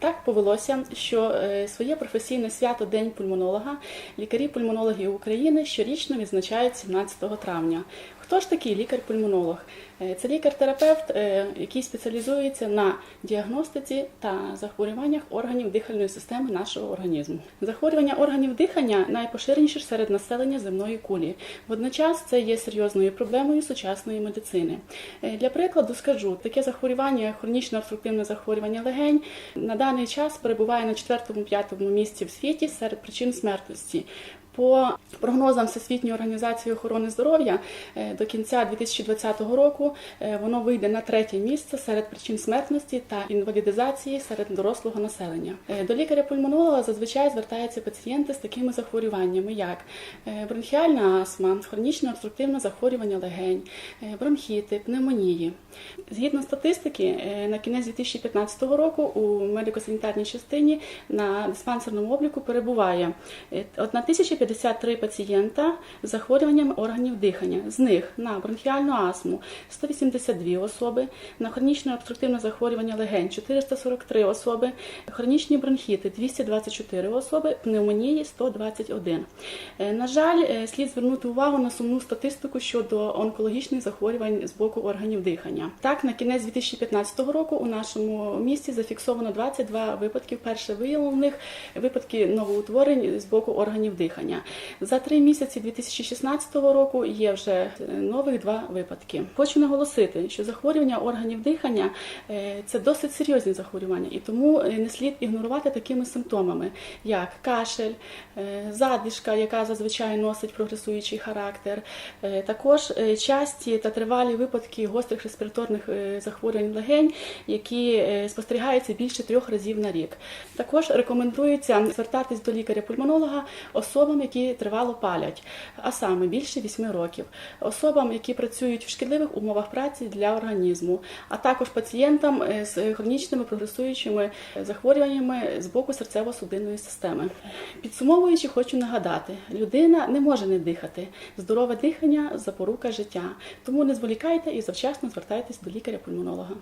Так повелося, що е, своє професійне свято День пульмонолога лікарі-пульмонологи України щорічно відзначають 17 травня. Хто ж такий лікар-пульмонолог? Е, Це лікар-терапевт, е, який спеціалізується на діагностиці та захворюваннях органів дихальної системи нашого організму. Захворювання органів дихання найпоширеніші серед населення земної кулі. Водночас це є серйозною проблемою сучасної медицини. Е, Для прикладу скажу, таке захворювання, хронічне обструктивне захворювання легень, на даний час перебуває на 4-5 місці в світі серед причин смертності. По прогнозам Всесвітньої організації охорони здоров'я е, до кінця 2020 року е, воно вийде на третє місце серед причин смертності та інвалідизації серед дорослого населення. Е, до лікаря-пульмонолога зазвичай звертаються пацієнти з такими захворюваннями, як бронхіальна астма, хронічне обструктивне захворювання легень, бронхіти, пневмонії. Згідно статистики, на кінець 2015 року у медико-санітарній частині на диспансерному обліку перебуває 1050 53 пацієнта з захворюванням органів дихання. З них на бронхіальну астму 182 особи, на хронічне обструктивне захворювання легень 443 особи, хронічні бронхіти 224 особи, пневмонії 121. Е, на жаль, е, слід звернути увагу на сумну статистику щодо онкологічних захворювань з боку органів дихання. Так, на кінець 2015 року у нашому місті зафіксовано 22 випадки. перше виявлених випадки новоутворень з боку органів дихання. За три місяці 2016 року є вже е, нових два випадки. Хочу наголосити, що захворювання органів дихання е, це досить серйозні захворювання, і тому е, не слід ігнорувати такими симптомами, як кашель, задишка, яка зазвичай носить прогресуючий характер, також часті та тривалі випадки гострих респіраторних захворювань легень, які спостерігаються більше трьох разів на рік. Також рекомендується звертатись до лікаря-пульмонолога особам, які тривало палять, а саме більше 8 років, особам, які працюють в шкідливих умовах праці для організму, а також пацієнтам е, з хронічними прогресуючими захворюваннями з боку серцево-судинної системи. Підсумовуючи, хочу нагадати: людина не може не дихати. Здорове дихання запорука життя. Тому не зволікайте і завчасно звертайтесь до лікаря-пульмонолога.